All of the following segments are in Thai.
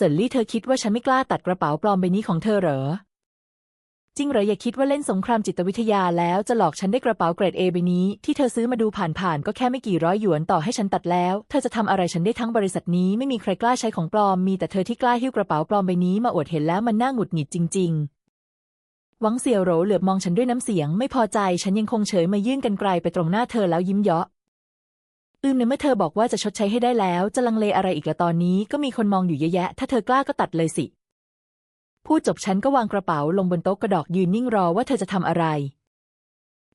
สินลี่เธอคิดว่าฉันไม่กล้าตัดกระเป๋าปลอมใบนี้ของเธอเหรอ จริงเหรออย่าคิดว่าเล่นสงครามจิตวิทยาแล้วจะหลอกฉันได้กระเป๋าเกรดเอใบนี้ที่เธอซื้อมาดูผ่านๆก็แค่ไม่กี่ร้อยหยวนต่อให้ฉันตัดแล้ว เธอจะทำอะไรฉันได้ทั้งบริษัทนี้ไม่มีใครกล้าใช้ของปลอมมีแต่เธอที่กล้าหิ้วกระเป๋าปลอมใบนี้มาอวดเห็นแล้วมันน่าหงุดหงิดจริง ๆหวังเสี่ยวโหรเหลือบมองฉันด้วยน้ำเสียงไม่พอใจ ฉันยังคงเฉยมายื่นกันไกลไปตรงหน้าเธอแล้วยิ้มเยาะ อืมในเมื่อเธอบอกว่าจะชดใช้ให้ได้แล้ว จะลังเลอะไรอีกละตอนนี้ก็มีคนมองอยู่เยอะแยะ ถ้าเธอกล้าก็ตัดเลยสิ พูดจบฉันก็วางกระเป๋าลงบนโต๊ะกระดอกยืนนิ่งรอว่าเธอจะทำอะไร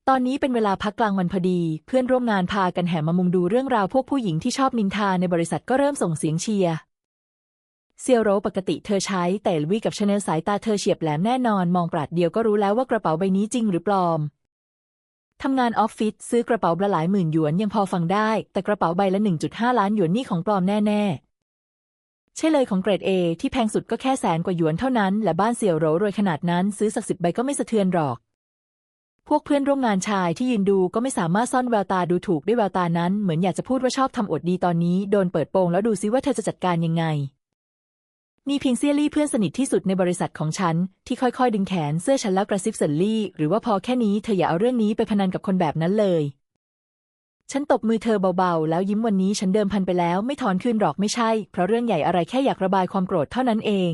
ตอนนี้เป็นเวลาพักกลางวันพอดี เพื่อนร่วมงานพากันแห่มามุงดูเรื่องราวพวกผู้หญิงที่ชอบนินทาในบริษัทก็เริ่มส่งเสียงเชียร์เซียวโรปกติเธอใช้แต่ลวีกับชาแนลสายตาเธอเฉียบแหลมแน่นอน มองปราดเดียวก็รู้แล้วว่ากระเป๋าใบนี้จริงหรือปลอม ทำงานออฟฟิศซื้อกระเป๋าละหลายหมื่นหยวนยังพอฟังได้ แต่กระเป๋าใบละ 1.5 ล้านหยวนนี่ของปลอมแน่ ๆ ใช่เลยของเกรดเอที่แพงสุดก็แค่แสนกว่าหยวนเท่านั้น และบ้านเสี่ยวโรรวยขนาดนั้นซื้อสักสิบใบก็ไม่สะเทือนหรอก พวกเพื่อนร่วมงานชายที่ยืนดูก็ไม่สามารถซ่อนแววตาดูถูกด้วยแววตานั้น เหมือนอยากจะพูดว่าชอบทำอวดดีตอนนี้โดนเปิดโปงแล้วดูซิว่าเธอจะจัดการยังไง มีเพียงเซี่ยลี่เพื่อนสนิทที่สุดในบริษัทของฉัน ที่ค่อยๆ ดึงแขนเสื้อฉันแล้วกระซิบเซินลี่ หรือว่าพอแค่นี้เธออย่าเอาเรื่องนี้ไปพนันกับคนแบบนั้นเลย ฉันตบมือเธอเบาๆ แล้วยิ้มวันนี้ฉันเดิมพันไปแล้วไม่ถอนคืนหรอกไม่ใช่ เพราะเรื่องใหญ่อะไรแค่อยากระบายความโกรธเท่านั้นเอง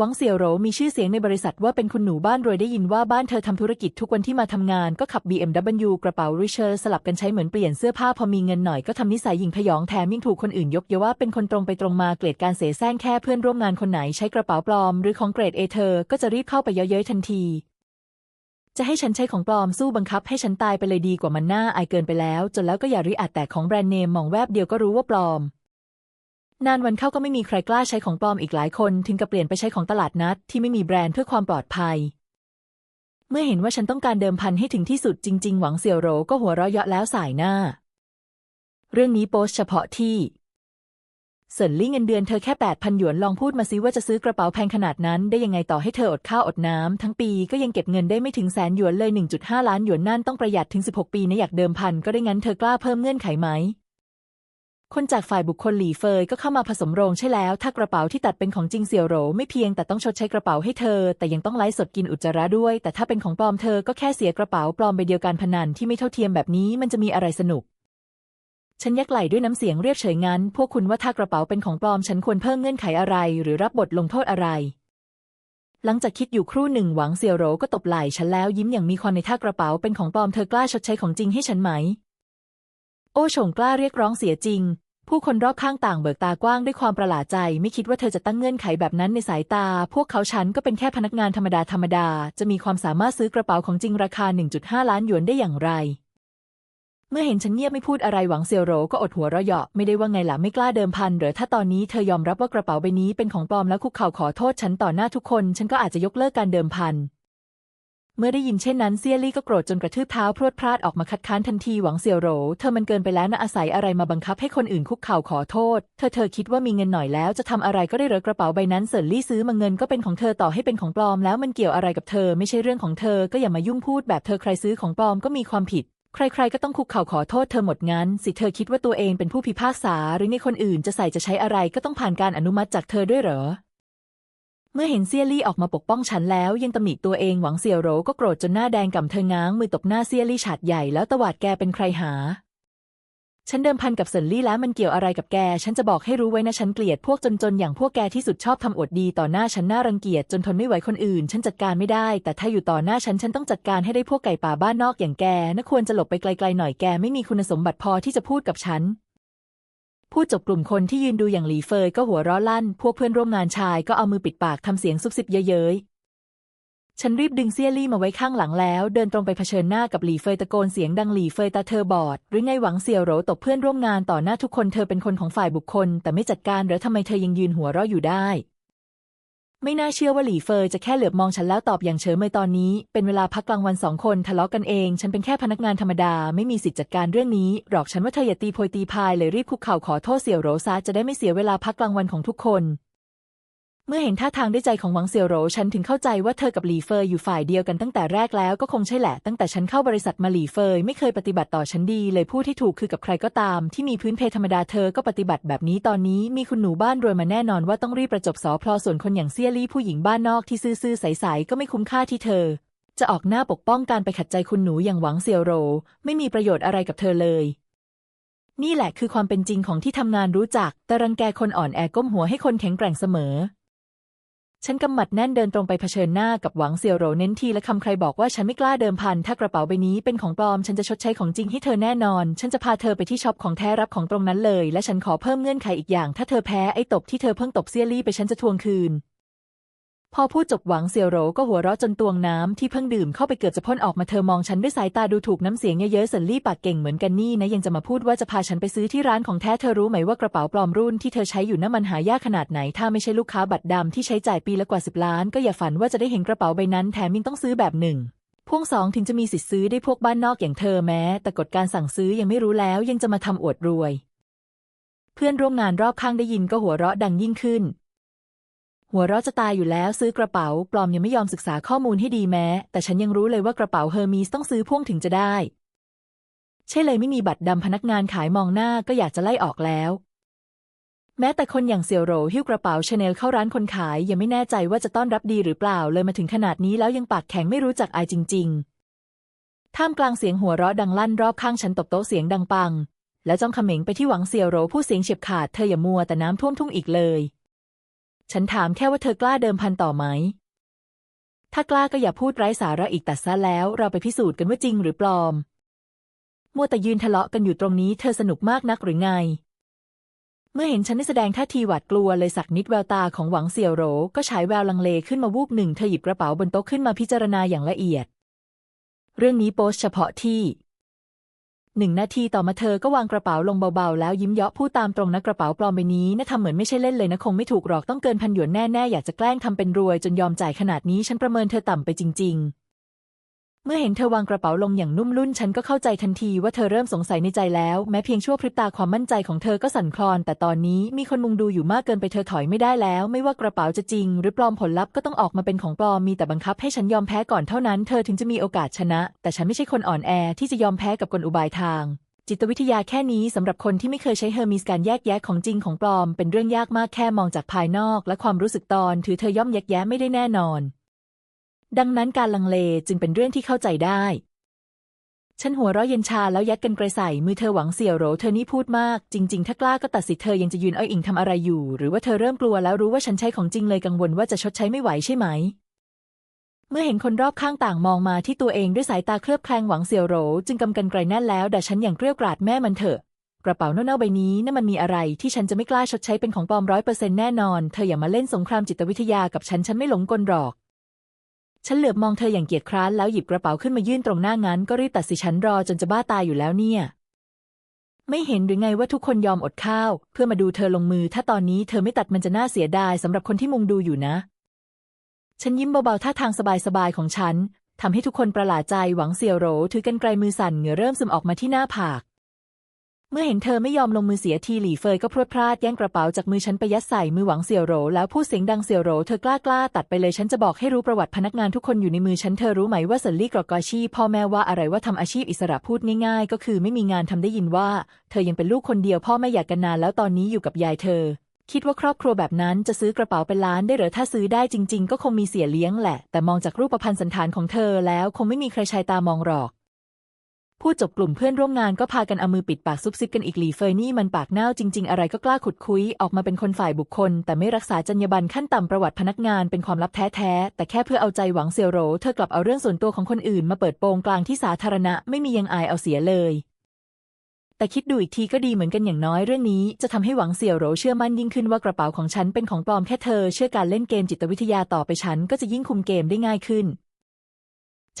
หวังเสี่ยวโหรมีชื่อเสียงในบริษัทว่าเป็นคุณหนูบ้านรวยได้ยินว่าบ้านเธอทำธุรกิจทุกวันที่มาทำงานก็ขับ BMW กระเป๋าริเชอร์สลับกันใช้เหมือนเปลี่ยนเสื้อผ้าพอมีเงินหน่อยก็ทำนิสัยหยิ่งพยองแถมยิ่งถูกคนอื่นยกเยาว่าเป็นคนตรงไปตรงมาเกลียดการเสแสร้งแค่เพื่อนร่วมงานคนไหนใช้กระเป๋าปลอม หรือของเกรดเอเธอก็จะรีบเข้าไปเย้ยเย้ยทันที จะให้ฉันใช้ของปลอมสู้บังคับ ให้ฉันตายไปเลยดีกว่ามันน่าอายเกินไปแล้ว จนแล้วก็อย่าริอาจแตกของแบรนด์เนมมองแวบเดียวก็รู้ว่าปลอม นานวันเข้าก็ไม่มีใครกล้าใช้ของปลอมอีกหลายคน ถึงกับเปลี่ยนไปใช้ของตลาดนัดที่ไม่มีแบรนด์เพื่อความปลอดภัย เมื่อเห็นว่าฉันต้องการเดิมพันให้ถึงที่สุดจริง ๆ หวังเสี่ยวโรก็หัวเราะเยาะแล้วสายหน้า เรื่องนี้โพสเฉพาะที่เซินลี่เงินเดือนเธอแค่แปดพันหยวนลองพูดมาซิว่าจะซื้อกระเป๋าแพงขนาดนั้น ได้ยังไงต่อให้เธออดข้าวอดน้ำทั้งปีก็ยังเก็บเงินได้ไม่ถึงแสนหยวนเลย 1.5 ล้านหยวนนั่นต้องประหยัดถึง 16 ปีนะอยากเดิมพันก็ได้งั้นเธอกล้าเพิ่มเงื่อนไขไหม คนจากฝ่ายบุคคลหลี่เฟยก็เข้ามาผสมโรงใช่แล้ว ถ้ากระเป๋าที่ตัดเป็นของจริงเสี่ยวโหรไม่เพียงแต่ต้องชดใช้กระเป๋าให้เธอ แต่ยังต้องไลฟ์สดกินอุจจาระด้วย แต่ถ้าเป็นของปลอมเธอก็แค่เสียกระเป๋าปลอมใบเดียวกันพนันที่ไม่เท่าเทียมแบบนี้มันจะมีอะไรสนุก ฉันยักไหล่ด้วยน้ำเสียงเรียบเฉยงั้น พวกคุณว่าถ้ากระเป๋าเป็นของปลอมฉันควรเพิ่มเงื่อนไขอะไร หรือรับบทลงโทษอะไร หลังจากคิดอยู่ครู่หนึ่งหวังเสี่ยวโหรก็ตบไหล่ฉันแล้วยิ้มอย่างมีความในท่ากระเป๋าเป็นของปลอมเธอกล้าชดใช้ของจริงให้ฉันไหม อ้โฉงกล้าเรียกร้องเสียจริง ผู้คนรอบข้างต่างเบิกตากว้างด้วยความประหลาดใจ ไม่คิดว่าเธอจะตั้งเงื่อนไขแบบนั้นในสายตา พวกเขาฉันก็เป็นแค่พนักงานธรรมดาธรรมดา จะมีความสามารถซื้อกระเป๋าของจริงราคา 1.5 ล้านหยวนได้อย่างไร เมื่อเห็นฉันเงียบไม่พูดอะไรหวังเซียวโหรก็อดหัวเราะเยาะไม่ได้ว่าไงล่ะไม่กล้าเดิมพันหรือถ้าตอนนี้เธอยอมรับว่ากระเป๋าใบนี้เป็นของปลอมแล้วคุกเข่าขอโทษฉันต่อหน้าทุกคน ฉันก็อาจจะยกเลิกการเดิมพัน เมื่อได้ยินเช่นนั้นเซียลี่ก็โกรธจนกระทืบเท้าพรวดพลาดออกมาคัดค้านทันทีหวังเซียวโหรเธอมันเกินไปแล้วนะอาศัยอะไรมาบังคับให้คนอื่นคุกเข่าขอโทษ เธอเธอคิดว่ามีเงินหน่อยแล้วจะทำอะไรก็ได้เหรอกระเป๋าใบนั้นเซินลี่ซื้อมาเงินก็เป็นของเธอต่อให้เป็นของปลอมแล้วมันเกี่ยวอะไรกับเธอไม่ใช่เรื่องของเธอก็อย่ามายุ่งพูดแบบเธอใครซื้อของปลอมก็มีความผิดใครๆ ก็ต้องคุกเข่าขอโทษเธอหมดงั้น สิเธอคิดว่าตัวเองเป็นผู้พิพากษา หรือในคนอื่นจะใส่จะใช้อะไรก็ต้องผ่านการอนุมัติจากเธอด้วยเหรอ เมื่อเห็นเซี่ยลี่ออกมาปกป้องฉันแล้วยังตำหนิตัวเองหวังเสี่ยวโหรก็โกรธจนหน้าแดงก่ำเธอง้างมือตบหน้าเซี่ยลี่ฉาดใหญ่แล้วตวาดแกเป็นใครหา ฉันเดิมพันกับเซินลี่แล้วมันเกี่ยวอะไรกับแก ฉันจะบอกให้รู้ไว้นะฉันเกลียดพวกจนๆอย่างพวกแกที่สุดชอบทำอวดดีต่อหน้าฉันน่ารังเกียจจนทนไม่ไหวคนอื่น ฉันจัดการไม่ได้ แต่ถ้าอยู่ต่อหน้าฉันฉันต้องจัดการให้ได้พวกไก่ป่าบ้านนอกอย่างแกนะควรจะหลบไปไกลๆหน่อยแกไม่มีคุณสมบัติพอที่จะพูดกับฉัน พูดจบกลุ่มคนที่ยืนดูอย่างหลีเฟยก็หัวเราะลั่น พวกเพื่อนร่วมงานชายก็เอามือปิดปากทำเสียงซุบซิบเย้ยฉันรีบดึงเซี่ยลี่มาไว้ข้างหลังแล้ว เดินตรงไปเผชิญหน้ากับหลีเฟยตะโกนเสียงดังหลีเฟยตาเธอบอด หรือไงหวังเสี่ยวโหรตบเพื่อนร่วมงานต่อหน้าทุกคนเธอเป็นคนของฝ่ายบุคคล แต่ไม่จัดการหรือทำไมเธอยังยืนหัวเราะอยู่ได้ ไม่น่าเชื่อว่าหลี่เฟยจะแค่เหลือบมองฉันแล้วตอบอย่างเฉยเมยตอนนี้ เป็นเวลาพักกลางวันสองคนทะเลาะกันเอง ฉันเป็นแค่พนักงานธรรมดา ไม่มีสิทธิ์จัดการเรื่องนี้หรอกฉันว่าเธออย่าตีโพยตีพายเลยรีบคุกเข่าขอโทษเสี่ยวโรซาจะได้ไม่เสียเวลาพักกลางวันของทุกคน เมื่อเห็นท่าทางด้วยใจของหวังเสี่ยวโหรฉันถึงเข้าใจว่าเธอกับหลี่เฟยอยู่ฝ่ายเดียวกันตั้งแต่แรกแล้วก็คงใช่แหละ ตั้งแต่ฉันเข้าบริษัทมาหลี่เฟยไม่เคยปฏิบัติต่อฉันดี เลยพูดที่ถูกคือกับใครก็ตาม ที่มีพื้นเพธรรมดาเธอก็ปฏิบัติแบบนี้ตอนนี้มีคุณหนูบ้านรวยมาแน่นอนว่าต้องรีบประจบสอพลอส่วนคนอย่างเซี่ยลี่ผู้หญิงบ้านนอกที่ซื่อๆใสๆก็ไม่คุ้มค่าที่เธอ จะออกหน้าปกป้องการไปขัดใจคุณหนูอย่างหวังเสี่ยวโหรไม่มีประโยชน์อะไรกับเธอเลยนี่แหละคือความเป็นจริงของที่ทำงานรู้จัก แต่รังแกคนอ่อนแอก้มหัวให้คนแข็งแกร่งเสมอ ฉันกำหมัดแน่นเดินตรงไปเผชิญหน้ากับหวังเสี่ยวโหรเน้นทีและคำใครบอกว่าฉันไม่กล้าเดิมพัน ถ้ากระเป๋าใบนี้เป็นของปลอม ฉันจะชดใช้ของจริงให้เธอแน่นอน ฉันจะพาเธอไปที่ช็อปของแท้รับของตรงนั้นเลย และฉันขอเพิ่มเงื่อนไขอีกอย่าง ถ้าเธอแพ้ไอ้ตบที่เธอเพิ่งตบเซี่ยลี่ไปฉันจะทวงคืน พอพูดจบหวังเสี่ยวโหรก็หัวเราะจนตวงน้ำที่เพิ่งดื่มเข้าไปเกือบจะพ่นออกมาเธอมองฉันด้วยสายตาดูถูกน้ำเสียงเยอะๆสันลี่ปากเก่งเหมือนกันนี่นะยังจะมาพูดว่าจะพาฉันไปซื้อที่ร้านของแท้เธอรู้ไหมว่ากระเป๋าปลอมรุ่นที่เธอใช้อยู่นั้นมันหายากขนาดไหน ถ้าไม่ใช่ลูกค้าบัตรดำที่ใช้จ่ายปีละกว่าสิบล้าน ก็อย่าฝันว่าจะได้เห็นกระเป๋าใบนั้นแถมยังต้องซื้อแบบหนึ่งพวงสองถึงจะมีสิทธิ์ซื้อได้พวกบ้านนอกอย่างเธอแม้ แต่กฎการสั่งซื้อยังไม่รู้แล้วยังจะมาทำอวดรวย เพื่อนร่วมงานรอบข้างได้ยินก็หัวเราะดังยิ่งขึ้น หัวเราะจะตายอยู่แล้วซื้อกระเป๋า ปลอมยังไม่ยอมศึกษาข้อมูลให้ดีแม้ แต่ฉันยังรู้เลยว่ากระเป๋าเฮอร์มีสต้องซื้อพ่วงถึงจะได้ ใช่เลยไม่มีบัตรดำพนักงานขายมองหน้าก็อยากจะไล่ออกแล้ว แม้แต่คนอย่างเสี่ยวโหรหิ้วกระเป๋าชาแนลเข้าร้านคนขายยังไม่แน่ใจว่าจะต้อนรับดีหรือเปล่าเลยมาถึงขนาดนี้แล้วยังปากแข็งไม่รู้จักอายจริง ๆ ท่ามกลางเสียงหัวเราะดังลั่นรอบข้างฉันตบโต๊ะเสียงดังปัง แล้วจ้องเขม็งไปที่หวังเสี่ยวโหรผู้เสียงเฉียบขาดเธออย่ามัวแต่น้ำท่วมทุ่งอีกเลย ฉันถามแค่ว่าเธอกล้าเดิมพันต่อไหม ถ้ากล้าก็อย่าพูดไร้สาระอีกตัดซะแล้ว เราไปพิสูจน์กันว่าจริงหรือปลอม มัวแต่ยืนทะเลาะกันอยู่ตรงนี้เธอสนุกมากนักหรือไง เมื่อเห็นฉันได้แสดงท่าทีหวาดกลัวเลยสักนิดแววตาของหวังเสี่ยวโหรก็ฉายแววลังเลขึ้นมาวูบหนึ่งเธอหยิบกระเป๋าบนโต๊ะขึ้นมาพิจารณาอย่างละเอียด เรื่องนี้โพสเฉพาะที่ หนึ่งนาทีต่อมาเธอก็วางกระเป๋าลงเบาๆ แล้วยิ้มเยาะพูดตามตรงนะกระเป๋าปลอมใบนี้นะทำเหมือนไม่ใช่เล่นเลยนะคงไม่ถูกหรอกต้องเกินพันหยวนแน่ๆ อยากจะแกล้งทำเป็นรวยจนยอมจ่ายขนาดนี้ฉันประเมินเธอต่ำไปจริง ๆ เมื่อเห็นเธอวางกระเป๋าลงอย่างนุ่มลุ่นฉันก็เข้าใจทันทีว่าเธอเริ่มสงสัยในใจแล้ว แม้เพียงชั่วพริบตาความมั่นใจของเธอก็สั่นคลอน แต่ตอนนี้มีคนมุงดูอยู่มากเกินไปเธอถอยไม่ได้แล้ว ไม่ว่ากระเป๋าจะจริง หรือปลอมผลลัพธ์ก็ต้องออกมาเป็นของปลอมมีแต่บังคับให้ฉันยอมแพ้ก่อนเท่านั้นเธอถึงจะมีโอกาสชนะ แต่ฉันไม่ใช่คนอ่อนแอที่จะยอมแพ้กับกลอุบายทางจิตวิทยาแค่นี้สำหรับคนที่ไม่เคยใช้เฮอร์มิสการแยกแยะของจริงของปลอม เป็นเรื่องยากมากแค่มองจากภายนอก และความรู้สึกตอนถือเธอย่อมแยกแยะไม่ได้แน่นอน ดังนั้นการลังเลจึงเป็นเรื่องที่เข้าใจได้ ฉันหัวเราะเย็นชาแล้วยัดกันไกรใส่มือเธอหวังเสี่ยวโหรเธอนี่พูดมาก จริง ๆ ถ้ากล้าก็ตัดสิทธิ์เธอยังจะยืนอ้อยอิงทำอะไรอยู่ หรือว่าเธอเริ่มกลัวแล้วรู้ว่าฉันใช้ของจริงเลยกังวลว่าจะชดใช้ไม่ไหวใช่ไหม เมื่อเห็นคนรอบข้างต่างมองมาที่ตัวเองด้วยสายตาเคลือบแคลงหวังเสี่ยวโหรจึงกำกันไกรแน่นแล้วแต่ฉันอย่างเกลี้ยกล่อดแม่มันเถอะกระเป๋าเน่าๆใบนี้นั่นมันมีอะไรที่ฉันจะไม่กล้าชดใช้เป็นของปลอมร้อยเปอร์เซ็นต์แน่นอน เธออย่ามาเล่นสงครามจิตวิทยากับฉัน ฉันไม่หลงกลหรอก ฉันเหลือบมองเธออย่างเกียจคร้านแล้วหยิบกระเป๋าขึ้นมายื่นตรงหน้างั้น ก็รีบตัดสิฉันรอจนจะบ้าตายอยู่แล้วเนี่ย ไม่เห็นหรือไงว่าทุกคนยอมอดข้าว เพื่อมาดูเธอลงมือ ถ้าตอนนี้เธอไม่ตัดมันจะน่าเสียดายสำหรับคนที่มุงดูอยู่นะ ฉันยิ้มเบาๆท่าทางสบายๆของฉันทำให้ทุกคนประหลาดใจหวังเสี่ยวโหรถือกันไกลมือสั่นเหงื่อเริ่มซึมออกมาที่หน้าผาก เมื่อเห็นเธอไม่ยอมลงมือเสียทีหลี่เฟยก็พรวดพลาดแย่งกระเป๋าจากมือฉันไปยัดใส่มือหวังเสี่ยวโหรแล้วพูดเสียงดังเสี่ยวโหรเธอกล้ากล้าตัดไปเลยฉันจะบอกให้รู้ประวัติพนักงานทุกคนอยู่ในมือฉันเธอรู้ไหมว่าสันลี่กรอกอชีพ่อแม่ว่าอะไรว่าทำอาชีพอิสระพูดง่ายๆ ก็คือไม่มีงานทำได้ยินว่า เธอยังเป็นลูกคนเดียวพ่อแม่อยากกันนานแล้วตอนนี้อยู่กับยายเธอ คิดว่าครอบครัวแบบนั้นจะซื้อกระเป๋าเป็นล้านได้หรือถ้าซื้อได้จริง ๆ ก็คงมีเสียเลี้ยงแหละ แต่มองจากรูปพรรณสันฐานของเธอแล้วคงไม่มีใครชายตามองหรอก พูดจบกลุ่มเพื่อนร่วมงานก็พากันเอามือปิดปากซุบซิบกันอีกหลีเฟยนี่มันปากเน่าจริง ๆ อะไรก็กล้าขุดคุยออกมาเป็นคนฝ่ายบุคคล แต่ไม่รักษาจรรยาบรรณขั้นต่ำประวัติพนักงานเป็นความลับแท้ๆแต่แค่เพื่อเอาใจหวังเซียวโรเธอกลับเอาเรื่องส่วนตัวของคนอื่นมาเปิดโปงกลางที่สาธารณะไม่มียังอายเอาเสียเลย แต่คิดดูอีกทีก็ดีเหมือนกันอย่างน้อยเรื่องนี้ จะทำให้หวังเสี่ยวโหรเชื่อมั่นยิ่งขึ้นว่ากระเป๋าของฉันเป็นของปลอมแค่เธอเชื่อการเล่นเกมจิตวิทยาต่อไปฉันก็จะยิ่งคุมเกมได้ง่ายขึ้น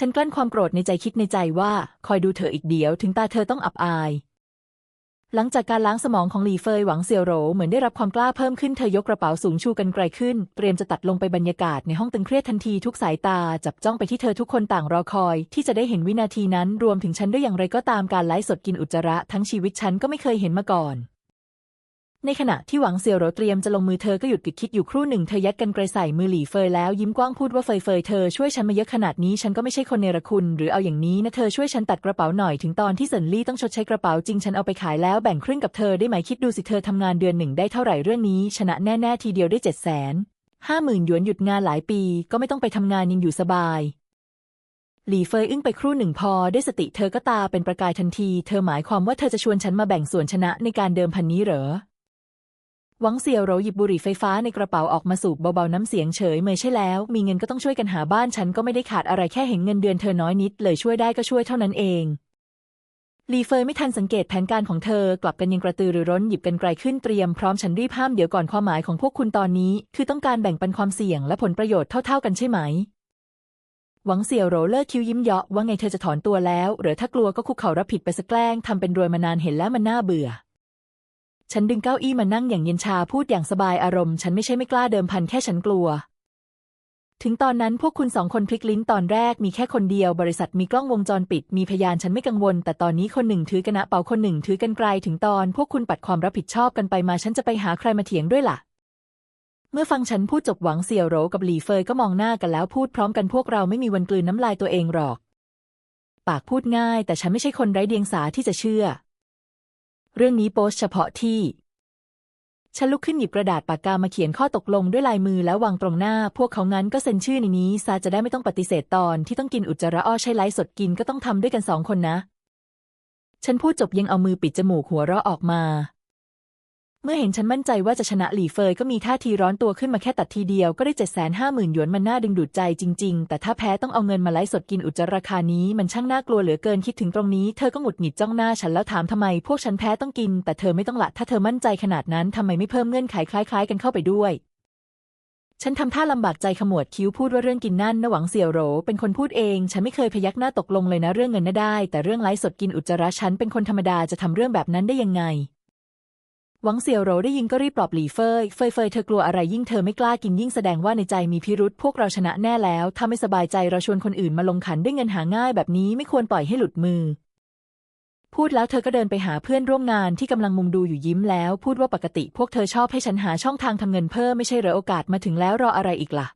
ฉันกลั้นความโกรธในใจคิดในใจว่าคอยดูเธออีกเดียว ถึงตาเธอต้องอับอาย หลังจากการล้างสมองของหลีเฟยหวังเสี่ยวโหรเหมือนได้รับความกล้าเพิ่มขึ้นเธอยกกระเป๋าสูงชูกันไกลขึ้น เตรียมจะตัดลงไปบรรยากาศในห้องตึงเครียดทันทีทุกสายตาจับจ้องไปที่เธอทุกคนต่างรอคอย ที่จะได้เห็นวินาทีนั้นรวมถึงฉันด้วยอย่างไรก็ตามการไลฟ์สดกินอุจจาระทั้งชีวิตฉันก็ไม่เคยเห็นมาก่อน ในขณะที่หวังเสี่ยวโหรเตรียมจะลงมือเธอก็หยุดกึดคิดอยู่ครู่หนึ่งเธอยัดกันไกลใส่มือหลี่เฟยแล้วยิ้มกว้างพูดว่าเฟยเฟยเธอช่วยฉันมาเยอะขนาดนี้ฉันก็ไม่ใช่คนเนรคุณ หรือเอาอย่างนี้นะเธอช่วยฉันตัดกระเป๋าหน่อยถึงตอนที่เซินลี่ต้องชดใช้กระเป๋าจริงฉันเอาไปขายแล้วแบ่งครึ่งกับเธอได้ไหมคิดดูสิเธอทำงานเดือนหนึ่งได้เท่าไหร่เรื่องนี้ ชนะแน่ๆทีเดียวได้เจ็ดแสนห้าหมื่นหยวนหยุดงานหลายปี ก็ไม่ต้องไปทำงานยังอยู่สบายหลี่เฟยอึ้งไปครู่หนึ่งพอได้สติเธอก็ตาเป็นประกายทันที เธอหมายความว่าเธอจะชวนฉันมาแบ่งส่วนชนะในการเดิมพันนี้เหรอ หวังเสี่ยวโหรหยิบบุหรี่ไฟฟ้าในกระเป๋าออกมาสูบเบาๆน้ำเสียงเฉยเมยใช่แล้ว มีเงินก็ต้องช่วยกันหาบ้านฉันก็ไม่ได้ขาดอะไรแค่เห็นเงินเดือนเธอน้อยนิด เลยช่วยได้ก็ช่วยเท่านั้นเองลีเฟยไม่ทันสังเกตแผนการของเธอกลับกันยังกระตือรือร้นหยิบกันไกลขึ้นเตรียมพร้อมฉันรีบห้ามเดี๋ยวก่อนความหมายของพวกคุณตอนนี้ คือต้องการแบ่งปันความเสี่ยงและผลประโยชน์เท่าๆกันใช่ไหม หวังเสี่ยวโรเลิกคิ้วยิ้มเยาะว่าไงเธอจะถอนตัวแล้ว หรือถ้ากลัวก็คุกเข่ารับผิดไปสักแกล้งทำเป็นรวยมานานเห็นแล้วมันน่าเบื่อ ฉันดึงเก้าอี้มานั่งอย่างเย็นชาพูดอย่างสบายอารมณ์ ฉันไม่ใช่ไม่กล้าเดิมพันแค่ฉันกลัว ถึงตอนนั้นพวกคุณสองคนพลิกลิ้นตอนแรกมีแค่คนเดียว บริษัทมีกล้องวงจรปิด มีพยานฉันไม่กังวล แต่ตอนนี้คนหนึ่งถือกระณะเป๋าคนหนึ่งถือกันไกลถึงตอน พวกคุณปัดความรับผิดชอบกันไปมาฉันจะไปหาใครมาเถียงด้วยล่ะเมื่อฟังฉันพูดจบหวังเสี่ยวโหรกับหลี่เฟยก็มองหน้ากันแล้วพูดพร้อมกันพวกเราไม่มีวันกลืนน้ำลายตัวเองหรอก ปากพูดง่าย แต่ฉันไม่ใช่คนไร้เดียงสาที่จะเชื่อ เรื่องนี้โพสเฉพาะที่ ฉันลุกขึ้นหยิบกระดาษปากกามาเขียนข้อตกลงด้วยลายมือแล้ววางตรงหน้า พวกเขางั้นก็เซ็นชื่อในนี้ซาจะได้ไม่ต้องปฏิเสธตอนที่ต้องกินอุจจาระอ้อใช้ไลฟ์สดกินก็ต้องทำด้วยกันสองคนนะ ฉันพูดจบยังเอามือปิดจมูกหัวเราะออกมา เมื่อเห็นฉันมั่นใจว่าจะชนะหลี่เฟยก็มีท่าทีร้อนตัวขึ้นมาแค่ตัดทีเดียวก็ได้เจ็ดแสนห้าหมื่นหยวนมันน่าดึงดูดใจจริง ๆ แต่ถ้าแพ้ต้องเอาเงินมาไลฟ์สดกินอุจจาระคานี้มันช่างน่ากลัวเหลือเกินคิดถึงตรงนี้เธอก็หงุดหงิดจ้องหน้าฉันแล้วถามทำไมพวกฉันแพ้ต้องกิน แต่เธอไม่ต้องละถ้าเธอมั่นใจขนาดนั้นทำไมไม่เพิ่มเงื่อนไขคล้าย ๆ กันเข้าไปด้วยฉันทำท่าลำบากใจขมวดคิ้วพูดว่าเรื่องกินนั่นนะหวังเสี่ยวโหรเป็นคนพูดเอง ฉันไม่เคยพยักหน้าตกลงเลยนะเรื่องเงินน่ะได้ แต่เรื่องไลฟ์สดกินอุจจาระฉันเป็นคนธรรมดาจะทำเรื่องแบบนั้นได้ยังไง หวังเสี่ยวโรได้ยินก็รีบปลอบหลี่เฟยเฟยเฟยเธอกลัวอะไรยิ่งเธอไม่กล้ากินยิ่งแสดงว่าในใจมีพิรุษพวกเราชนะแน่แล้ว ถ้าไม่สบายใจเราชวนคนอื่นมาลงขันด้วยเงินหาง่ายแบบนี้ไม่ควรปล่อยให้หลุดมือ พูดแล้วเธอก็เดินไปหาเพื่อนร่วมงานที่กำลังมุงดูอยู่ยิ้มแล้ว พูดว่าปกติพวกเธอชอบให้ฉันหาช่องทางทำเงินเพิ่มไม่ใช่เหรอโอกาสมาถึงแล้วรออะไรอีกล่ะ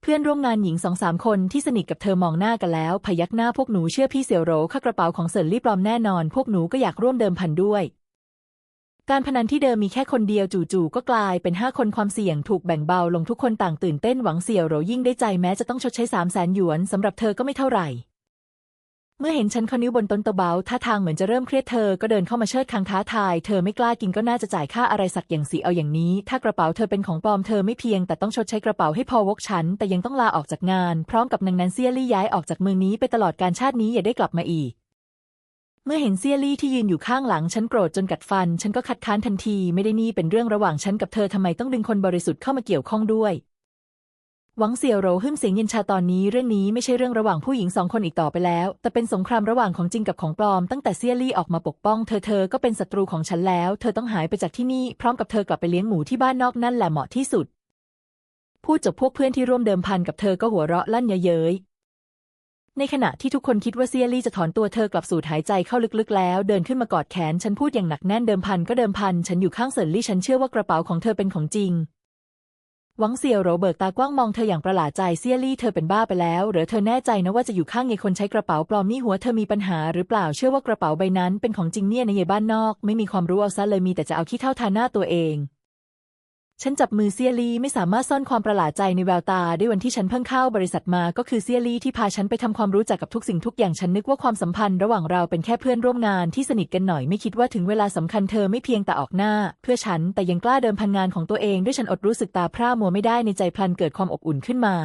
เพื่อนร่วมงานหญิงสองสามคนที่สนิทกับเธอมองหน้ากันแล้ว พยักหน้าพวกหนูเชื่อพี่เสี่ยวโรค่ากระเป๋าของเซินลี่ปลอมแน่นอน พวกหนูก็อยากร่วมเดิมพันด้วย การพนันที่เดิมมีแค่คนเดียวจู่ๆก็กลายเป็นห้าคนความเสี่ยงถูกแบ่งเบาลงทุกคนต่างตื่นเต้นหวังเสี่ยวโหรยิ่งได้ใจแม้จะต้องชดใช้สามแสนหยวนสำหรับเธอก็ไม่เท่าไหร่ เมื่อเห็นฉันเขานิ้วบนต้นตะเบาท่าทางเหมือนจะเริ่มเครียดเธอก็เดินเข้ามาเชิดคางท้าทาย เธอไม่กล้ากินก็น่าจะจ่ายค่าอะไรสักอย่างสิเอาอย่างนี้ ถ้ากระเป๋าเธอเป็นของปลอมเธอไม่เพียง แต่ต้องชดใช้กระเป๋าให้พอวกฉันแต่ยังต้องลาออกจากงาน พร้อมกับนางแนนเซียลี่ย้ายออกจากเมืองนี้ไปตลอดการชาตินี้อย่าได้กลับมาอีก เมื่อเห็นเซียลี่ที่ยืนอยู่ข้างหลังฉันโกรธจนกัดฟัน ฉันก็คัดค้านทันทีไม่ได้นี่เป็นเรื่องระหว่างฉันกับเธอทำไมต้องดึงคนบริสุทธิ์เข้ามาเกี่ยวข้องด้วย หวังเสี่ยวโรหึ่มเสียงเย็นชาตอนนี้เรื่องนี้ไม่ใช่เรื่องระหว่างผู้หญิงสองคนอีกต่อไปแล้ว แต่เป็นสงครามระหว่างของจริงกับของปลอม ตั้งแต่เซียลี่ออกมาปกป้องเธอเธอก็เป็นศัตรูของฉันแล้ว เธอต้องหายไปจากที่นี่พร้อมกับเธอกลับไปเลี้ยงหมูที่บ้านนอกนั่นแหละเหมาะที่สุดพูดจบพวกเพื่อนที่ร่วมเดิมพันกับเธอก็หัวเราะลั่นเย้ย ในขณะที่ทุกคนคิดว่าเซียลี่จะถอนตัวเธอกลับสูดหายใจเข้าลึกๆ แล้วเดินขึ้นมากอดแขนฉันพูดอย่างหนักแน่นเดิมพันก็เดิมพัน ฉันอยู่ข้างเซินลี่ฉันเชื่อว่ากระเป๋าของเธอเป็นของจริงหวังเสี่ยวโรเบิร์ตตากว้างมองเธออย่างประหลาดใจเซียลี่เธอเป็นบ้าไปแล้วหรือเธอแน่ใจนะว่าจะอยู่ข้างไงคนใช้กระเป๋าปลอมนี่หัวเธอมีปัญหาหรือเปล่าเชื่อว่ากระเป๋าใบนั้นเป็นของจริงเนี่ยในเยบ้านนอก ไม่มีความรู้เอาซะเลยมีแต่จะเอาขี้เท่าทาหน้าตัวเอง ฉันจับมือเซียลี่ไม่สามารถซ่อนความประหลาดใจในแววตาได้วันที่ฉันเพิ่งเข้าบริษัทมาก็คือเซียลี่ที่พาฉันไปทำความรู้จักกับทุกสิ่งทุกอย่างฉันนึกว่าความสัมพันธ์ระหว่างเราเป็นแค่เพื่อนร่วมงานที่สนิทกันหน่อยไม่คิดว่าถึงเวลาสำคัญเธอไม่เพียงแต่ออกหน้า เพื่อฉันแต่ยังกล้าเดิมพันงานของตัวเองด้วยฉันอดรู้สึกตาพร่ามัวไม่ได้ในใจพลันเกิดความอบอุ่นขึ้นมา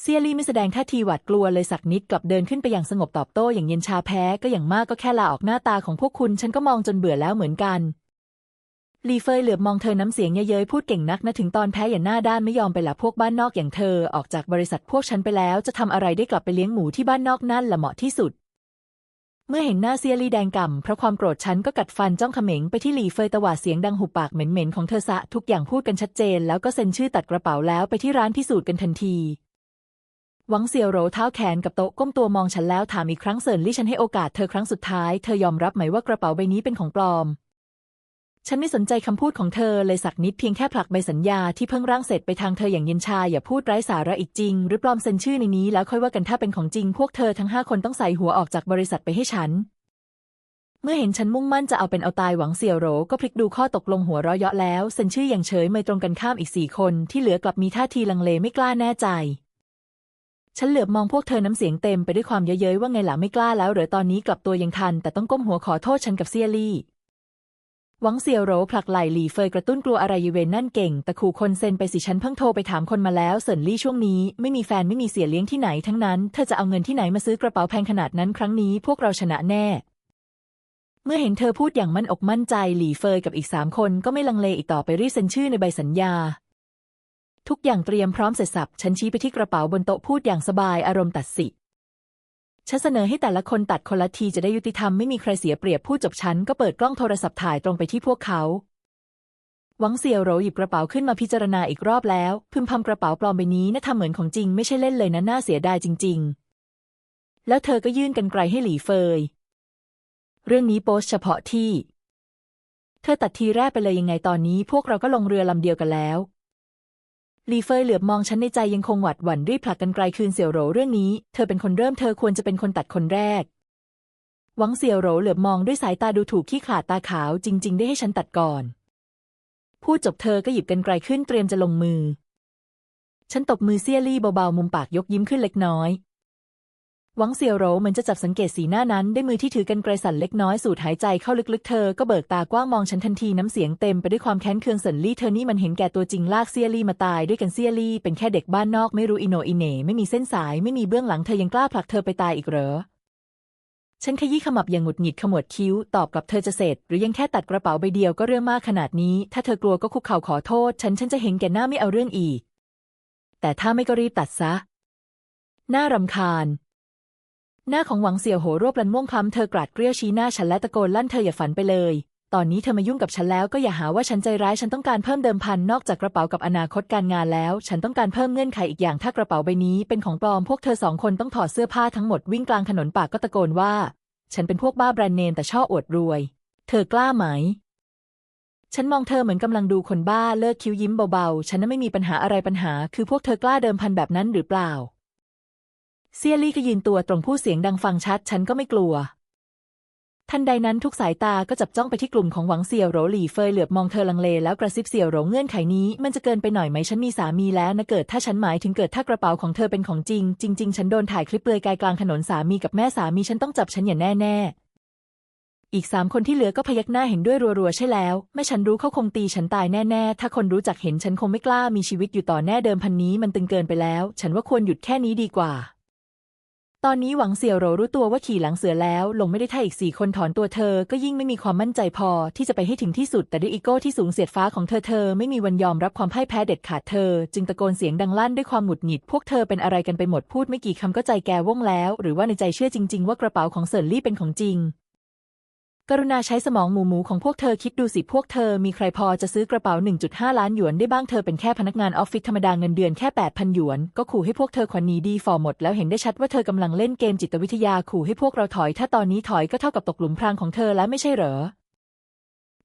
เซียลี่ไม่แสดงท่าทีหวาดกลัวเลยสักนิดกลับเดินขึ้นไปอย่างสงบตอบโต้อย่างเย็นชาแพ้ก็อย่างมากก็แค่ลาออกหน้าตาของพวกคุณ ฉันก็มองจนเบื่อแล้วเหมือนกัน ลีเฟยเหลือบมองเธอน้ำเสียงเย้ยๆพูดเก่งนักนะถึงตอนแพ้อย่างหน้าด้านไม่ยอมไปละพวกบ้านนอกอย่างเธอออกจากบริษัทพวกฉันไปแล้ว จะทำอะไรได้กลับไปเลี้ยงหมูที่บ้านนอกนั่นแหละเหมาะที่สุด เมื่อเห็นหน้าเซียลีแดงก่ำเพราะความโกรธฉันก็กัดฟันจ้องเขม็งไปที่ลีเฟยตวาดเสียงดังหุบปากเหม็นๆของเธอซะทุกอย่างพูดกันชัดเจน แล้วก็เซ็นชื่อตัดกระเป๋าแล้วไปที่ร้านพิสูจน์กันทันทีหวังเสี่ยวโรเท้าแขนกับโต๊ะก้มตัวมองฉันแล้วถามอีกครั้งเซินลี่ฉันให้โอกาสเธอครั้งสุดท้ายเธอยอมรับไหมว่ากระเป๋าใบนี้เป็นของปลอม ฉันไม่สนใจคำพูดของเธอเลยสักนิดเพียงแค่ผลักใบสัญญาที่เพิ่งร่างเสร็จไปทางเธออย่างเย็นชาอย่าพูดไร้สาระอีกจริง หรือปลอมเซ็นชื่อในนี้แล้วค่อยว่ากันถ้าเป็นของจริง พวกเธอทั้งห้าคนต้องใส่หัวออกจากบริษัทไปให้ฉัน เมื่อเห็นฉันมุ่งมั่นจะเอาเป็นเอาตายหวังเสี่ยวโหรก็พลิกดูข้อตกลงหัวเราะเยาะแล้วเซ็นชื่ออย่างเฉยไม่ตรงกันข้ามอีกสี่คนที่เหลือกลับมีท่าทีลังเลไม่กล้าแน่ใจฉันเหลือบมองพวกเธอน้ำเสียงเต็มไปด้วยความเย้ยเย้ยว่าไงล่ะไม่กล้าแล้วหรือตอนนี้กลับตัวยังทัน แต่ต้องก้มหัวขอโทษฉันกับเซียลี่ หวังเสี่ยวโหรผลักไหลหลี่เฟยกระตุ้นกลัวอะไรยเวนนั่นเก่งแต่ขู่คนเซนไปสิฉันเพิ่งโทรไปถามคนมาแล้วเสินลี่ช่วงนี้ ไม่มีแฟนไม่มีเสียเลี้ยงที่ไหนทั้งนั้นเธอจะเอาเงินที่ไหนมาซื้อกระเป๋าแพงขนาดนั้นครั้งนี้พวกเราชนะแน่ เมื่อเห็นเธอพูดอย่างมั่นอกมั่นใจหลี่เฟยกับอีกสามคนก็ไม่ลังเลอีกต่อไปรีเซ็นชื่อในใบสัญญา ทุกอย่างเตรียมพร้อมเสร็จสับฉันชี้ไปที่กระเป๋าบนโต๊ะพูดอย่างสบายอารมณ์ตัดสิ ฉันเสนอให้แต่ละคนตัดคนละทีจะได้ยุติธรรมไม่มีใครเสียเปรียบพูดจบฉันก็เปิดกล้องโทรศัพท์ถ่ายตรงไปที่พวกเขา หวังเสี่ยวโหรหยิบกระเป๋าขึ้นมาพิจารณาอีกรอบแล้ว พึมพำกระเป๋าปลอมใบนี้น่าทำเหมือนของจริงไม่ใช่เล่นเลยนะน่าเสียดายจริง ๆ แล้วเธอก็ยื่นกันไกลให้หลี่เฟย เรื่องนี้โพสเฉพาะที่ เธอตัดทีแรกไปเลยยังไงตอนนี้ พวกเราก็ลงเรือลำเดียวกันแล้ว ลีเฟยเหลือบมองฉันในใจยังคงหวัดหวั่นรีบผลักกันไกลคืนเสี่ยวโหรเรื่องนี้ เธอเป็นคนเริ่มเธอควรจะเป็นคนตัดคนแรก หวังเสี่ยวโหรเหลือบมองด้วยสายตาดูถูกขี้ขลาดตาขาวจริง ๆ ได้ให้ฉันตัดก่อน พูดจบเธอก็หยิบกันไกลขึ้นเตรียมจะลงมือ ฉันตบมือเซี่ยลี่เบาๆมุมปากยกยิ้มขึ้นเล็กน้อย หวังเสี่ยวโรเหมือนจะจับสังเกตสีหน้านั้นด้วยมือที่ถือกันไกลสั่นเล็กน้อยสูดหายใจเข้าลึกๆ เธอก็เบิกตากว้างมองฉันทันทีน้ำเสียงเต็มไปด้วยความแค้นเคืองเสินลี่เธอนี่มันเห็นแก่ตัวจริงลากเซียลี่มาตายด้วยกันเซียลี่เป็นแค่เด็กบ้านนอกไม่รู้อิโนอิเน่ไม่มีเส้นสายไม่มีเบื้องหลังเธอยังกล้าผลักเธอไปตายอีกเหรอฉันขยี้ขมับอย่างหงุดหงิดขมวดคิ้ว ตอบกลับเธอจะเสร็จ หรือยังแค่ตัดกระเป๋าใบเดียวก็เรื่องมากขนาดนี้ ถ้าเธอกลัวก็คุกเข่าขอโทษ ฉันฉันจะเห็นแก่หน้าไม่เอาเรื่องอีก แต่ถ้าไม่ก็รีบตัดซะ น่ารำคาญ หน้าของหวังเสี่ยวโหรวบลันม่วงคล้ำเธอกราดเกลี้ยวชี้หน้าฉันและตะโกนลั่นเธออย่าฝันไปเลย ตอนนี้เธอมายุ่งกับฉันแล้วก็อย่าหาว่าฉันใจร้ายฉันต้องการเพิ่มเดิมพันนอกจากกระเป๋ากับอนาคตการงานแล้ว ฉันต้องการเพิ่มเงื่อนไขอีกอย่างถ้ากระเป๋าใบนี้เป็นของปลอมพวกเธอสองคนต้องถอดเสื้อผ้าทั้งหมดวิ่งกลางถนนปากก็ตะโกนว่า ฉันเป็นพวกบ้าแบรนด์เนมแต่ชอบอวดรวย เธอกล้าไหม ฉันมองเธอเหมือนกำลังดูคนบ้าเลิกคิ้วยิ้มเบาๆ ฉันน่ะไม่มีปัญหาอะไรปัญหา คือพวกเธอกล้าเดิมพันแบบนั้นหรือเปล่า เซียลี่ก็ยืนตัวตรงผู้เสียงดังฟังชัด ฉันก็ไม่กลัว ทันใดนั้นทุกสายตาก็จับจ้องไปที่กลุ่มของหวังเสี่ยวโรหลี่เฟยเหลือบมองเธอลังเลแล้วกระซิบเสี่ยวโรเงื่อนไขนี้ มันจะเกินไปหน่อยไหมฉันมีสามีแล้วนะเกิดถ้าฉันหมายถึงเกิดถ้ากระเป๋าของเธอเป็นของจริง จริง ๆ ฉันโดนถ่ายคลิปเปลือยกายกลางถนนสามีกับแม่สามีฉันต้องจับฉันอย่างแน่ๆอีกสามคนที่เหลือก็พยักหน้าเห็นด้วยรัวๆใช่แล้ว แม่ฉันรู้เขาคงตีฉันตายแน่ๆ ถ้าคนรู้จักเห็นฉันคงไม่กล้ามีชีวิตอยู่ต่อแน่เดิมพันนี้มันตึงเกินไปแล้ว ฉันว่าควรหยุดแค่นี้ดีกว่า ตอนนี้หวังเสี่ยวโหรรู้ตัวว่าขี่หลังเสือแล้ว ลงไม่ได้ถ่าอีกสี่คนถอนตัวเธอ ก็ยิ่งไม่มีความมั่นใจพอที่จะไปให้ถึงที่สุด แต่ด้วยอีโก้ที่สูงเสียดฟ้าของเธอเธอไม่มีวันยอมรับความพ่ายแพ้เด็ดขาดเธอ จึงตะโกนเสียงดังลั่นด้วยความหงุดหงิด พวกเธอเป็นอะไรกันไปหมดพูดไม่กี่คำก็ใจแกว่งแล้ว หรือว่าในใจเชื่อจริง ๆ ว่ากระเป๋าของเซินลี่เป็นของจริง กรุณาใช้สมองหมูหมูของพวกเธอคิดดูสิพวกเธอมีใครพอจะซื้อกระเป๋า 1.5 ล้านหยวนได้บ้างเธอเป็นแค่พนักงานออฟฟิศธรรมดาเงินเดือนแค่ 8,000 หยวน ก็ขู่ให้พวกเธอขวัญหนีดีฟอร์หมด แล้วเห็นได้ชัดว่าเธอกำลังเล่นเกมจิตวิทยาขู่ให้พวกเราถอย ถ้าตอนนี้ถอยก็เท่ากับตกหลุมพรางของเธอแล้วไม่ใช่เหรอ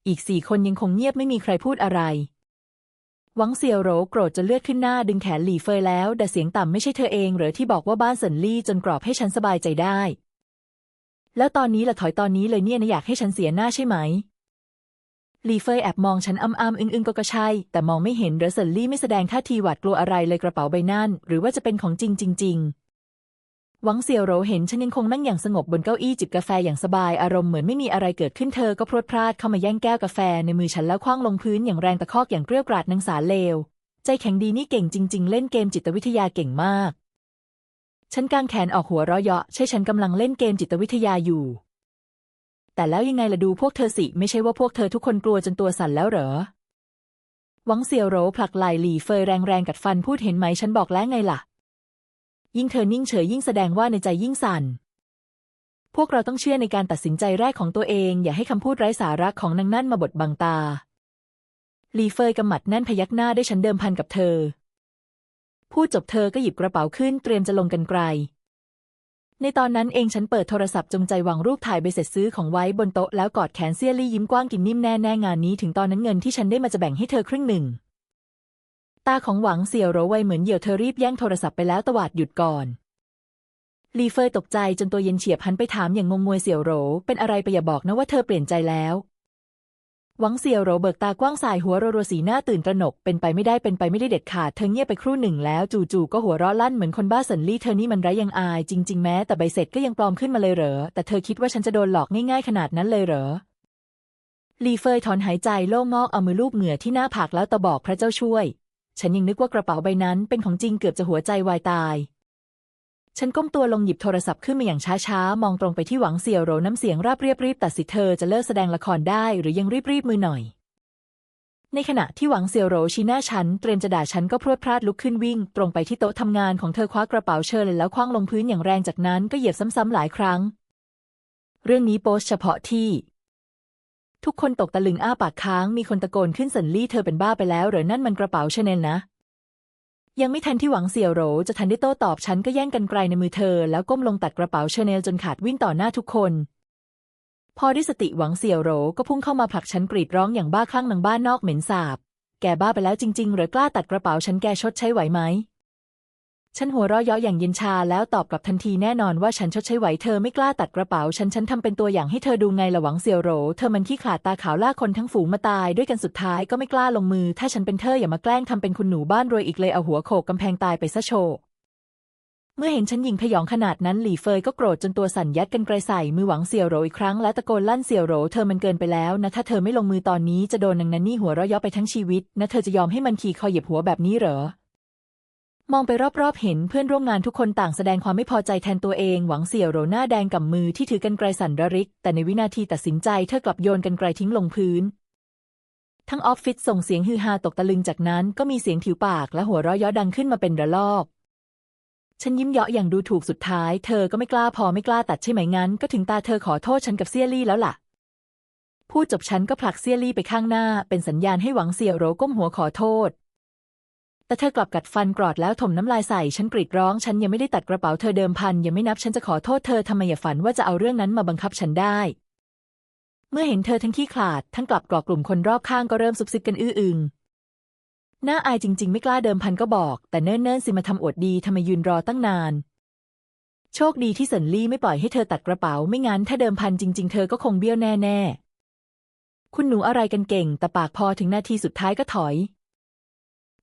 อีกสี่คนยังคงเงียบไม่มีใครพูดอะไรหวังเสี่ยวโรโกรธจนเลือดขึ้นหน้าดึงแขนหลี่เฟยแล้ว แต่เสียงต่ำไม่ใช่เธอเอง หรือที่บอกว่าบ้านเซินลี่จนกรอบให้ฉันสบายใจได้ แล้วตอนนี้ละถอยตอนนี้เลยเนี่ยนะอยากให้ฉันเสียหน้าใช่ไหมลีเฟยแอบมองฉันอ้ำๆอึ้งๆก็ก็ใช่แต่มองไม่เห็นเหรอเซินลี่ไม่แสดงท่าทีหวาดกลัวอะไรเลยกระเป๋าใบนั่น หรือว่าจะเป็นของจริงจริงๆหวังเสี่ยวโรเห็นฉันยังคงนั่งอย่างสงบบนเก้าอี้จิบกาแฟอย่างสบายอารมณ์เหมือนไม่มีอะไรเกิดขึ้นเธอก็พรวดพลาดเข้ามาแย่งแก้วกาแฟในมือฉันแล้วคว้างลงพื้นอย่างแรงตะคอกอย่างเกรี้ยวกราดนางสารเลว ใจแข็งดีนี่เก่งจริง ๆ เล่นเกมจิตวิทยาเก่งมาก ฉันกางแขนออกหัวเราะเยาะใช่ฉันกำลังเล่นเกมจิตวิทยาอยู่ แต่แล้วยังไงล่ะดูพวกเธอสิ ไม่ใช่ว่าพวกเธอทุกคนกลัวจนตัวสั่นแล้วเหรอ หวังเสี่ยวโรผลักไหล่หลี่เฟยแรงๆกัดฟันพูดเห็นไหมฉันบอกแล้วไงล่ะ ยิ่งเธอนิ่งเฉยยิ่งแสดงว่าในใจยิ่งสั่น พวกเราต้องเชื่อในการตัดสินใจแรกของตัวเอง อย่าให้คำพูดไร้สาระของนางนั่นมาบดบังตาหลีเฟยกำหมัดแน่นพยักหน้าได้ฉันเดิมพันกับเธอ พูดจบเธอก็หยิบกระเป๋าขึ้นเตรียมจะลงกันไกล ในตอนนั้นเองฉันเปิดโทรศัพท์จงใจวางรูปถ่ายใบเสร็จซื้อของไว้บนโต๊ะแล้วกอดแขนเซียลี่ยิ้มกว้างกินนิ่มแน่แน่งานนี้ ถึงตอนนั้นเงินที่ฉันได้มาจะแบ่งให้เธอครึ่งหนึ่ง ตาของหวังเสี่ยวโรไวเหมือนเหยี่ยวเธอรีบแย่งโทรศัพท์ไปแล้วตวาดหยุดก่อนลีเฟยตกใจจนตัวเย็นเฉียบหันไปถามอย่างงงงวยเสี่ยวโรเป็นอะไรไปอย่าบอกนะว่าเธอเปลี่ยนใจแล้ว หวังเสี่ยวโรเบิกตากว้างสายหัวรัวๆสีหน้าตื่นตระหนก เป็นไปไม่ได้เป็นไปไม่ได้เด็ดขาดเธอเงียบไปครู่หนึ่งแล้ว จู่ๆก็หัวเราะลั่นเหมือนคนบ้าสันลี่เธอนี่มันไร้ยังอาย จริง ๆ แม้แต่ใบเสร็จก็ยังปลอมขึ้นมาเลยเหรอ แต่เธอคิดว่าฉันจะโดนหลอกง่ายๆขนาดนั้นเลยเหรอลีเฟยถอนหายใจโล่งงอกเอามือลูบเหงื่อที่หน้าผากแล้วตะบอกพระเจ้าช่วย ฉันยังนึกว่ากระเป๋าใบนั้นเป็นของจริงเกือบจะหัวใจวายตาย ฉันก้มตัวลงหยิบโทรศัพท์ขึ้นมาอย่างช้าๆ มองตรงไปที่หวังเสี่ยวโรน้ำเสียงราบเรียบรีบตัดสิเธอจะเลิกแสดงละครได้หรือยังรีบรีบมือหน่อย ในขณะที่หวังเสี่ยวโรชี้หน้าฉันเตรียมจะด่าฉันก็พรวดพลาดลุกขึ้นวิ่ง ตรงไปที่โต๊ะทำงานของเธอคว้ากระเป๋าเชิญแล้วคว้างลงพื้นอย่างแรงจากนั้นก็เหยียบซ้ำๆหลายครั้ง เรื่องนี้โพสเฉพาะที่ทุกคนตกตะลึงอ้าปากค้างมีคนตะโกนขึ้นสันลี่เธอเป็นบ้าไปแล้วหรือนั่นมันกระเป๋าชาแนลนะ ยังไม่ทันที่หวังเสี่ยวโหรจะทันได้โต้ตอบฉันก็แย่งกันไกลในมือเธอ แล้วก้มลงตัดกระเป๋าชาแนลจนขาดวิ่งต่อหน้าทุกคน พอได้สติหวังเสี่ยวโหรก็พุ่งเข้ามาผลักฉันกรีดร้องอย่างบ้าคลั่งนางบ้านนอกเหม็นสาบ แกบ้าไปแล้วจริงๆหรือกล้าตัดกระเป๋าฉันแกชดใช้ไหวไหม ฉันหัวเราะเยาะอย่างเย็นชาแล้วตอบกลับทันทีแน่นอนว่าฉันชดใช้ไหวเธอไม่กล้าตัดกระเป๋า ฉันฉันทำเป็นตัวอย่างให้เธอดูไงละหวังเสี่ยวโหรเธอมันขี้ขลาดตาขาวล่าคนทั้งฝูงมาตายด้วยกันสุดท้ายก็ไม่กล้าลงมือ ถ้าฉันเป็นเธออย่ามาแกล้งทำเป็นคุณหนูบ้านรวยอีกเลยเอาหัวโขกกำแพงตายไปซะโชว์เมื่อเห็นฉันยิงพยองขนาดนั้นหลี่เฟยก็โกรธจนตัวสั่นยัดกันไกลใส่มือหวังเสี่ยวโหรอีกครั้งและตะโกนลั่นเสี่ยวโหรเธอมันเกินไปแล้วนะถ้าเธอไม่ลงมือตอนนี้จะโดนนางนันนี่หัวเราะยาะไปทั้งชีวิตนะเธอจะยอมให้มันขี่คอเหยียบหัวแบบนี้เหรอ มองไปรอบๆ เห็นเพื่อนร่วมงานทุกคนต่างแสดงความไม่พอใจแทนตัวเอง หวังเสี่ยวโรหน้าแดงกับมือที่ถือกันไกลสั่นระริก แต่ในวินาทีตัดสินใจเธอกลับโยนกันไกลทิ้งลงพื้น ทั้งออฟฟิศส่งเสียงฮือฮาตกตะลึงจากนั้นก็มีเสียงผิวปากและหัวเราะเยาะดังขึ้นมาเป็นระลอก ฉันยิ้มเยาะอย่างดูถูกสุดท้าย เธอก็ไม่กล้าพอไม่กล้าตัดใช่ไหมงั้น ก็ถึงตาเธอขอโทษฉันกับเซี่ยลี่แล้วล่ะพูดจบฉันก็ผลักเซี่ยลี่ไปข้างหน้า เป็นสัญญาณให้หวังเสี่ยวโรก้มหัวขอโทษ แต่เธอกลับกัดฟันกรอดแล้วถมน้ำลายใส่ฉันกรีดร้อง ฉันยังไม่ได้ตัดกระเป๋าเธอเดิมพันยังไม่นับฉันจะขอโทษเธอทำไมอย่าฝันว่าจะเอาเรื่องนั้นมาบังคับฉันได้ เมื่อเห็นเธอทั้งขี้ขลาด ทั้งกลับกรอกกลุ่มคนรอบข้างก็เริ่มซุบซิบกันอื้ออึงน่าอายจริง ๆ ไม่กล้าเดิมพันก็บอก แต่เนิ่นๆสิมาทำอวดดีทำไมยืนรอตั้งนาน โชคดีที่เซินลี่ไม่ปล่อยให้เธอตัดกระเป๋า ไม่งั้นถ้าเดิมพันจริง ๆ เธอก็คงเบี้ยวแน่ๆคุณหนูอะไรกันเก่ง แต่ปากพอถึงนาทีสุดท้ายก็ถอย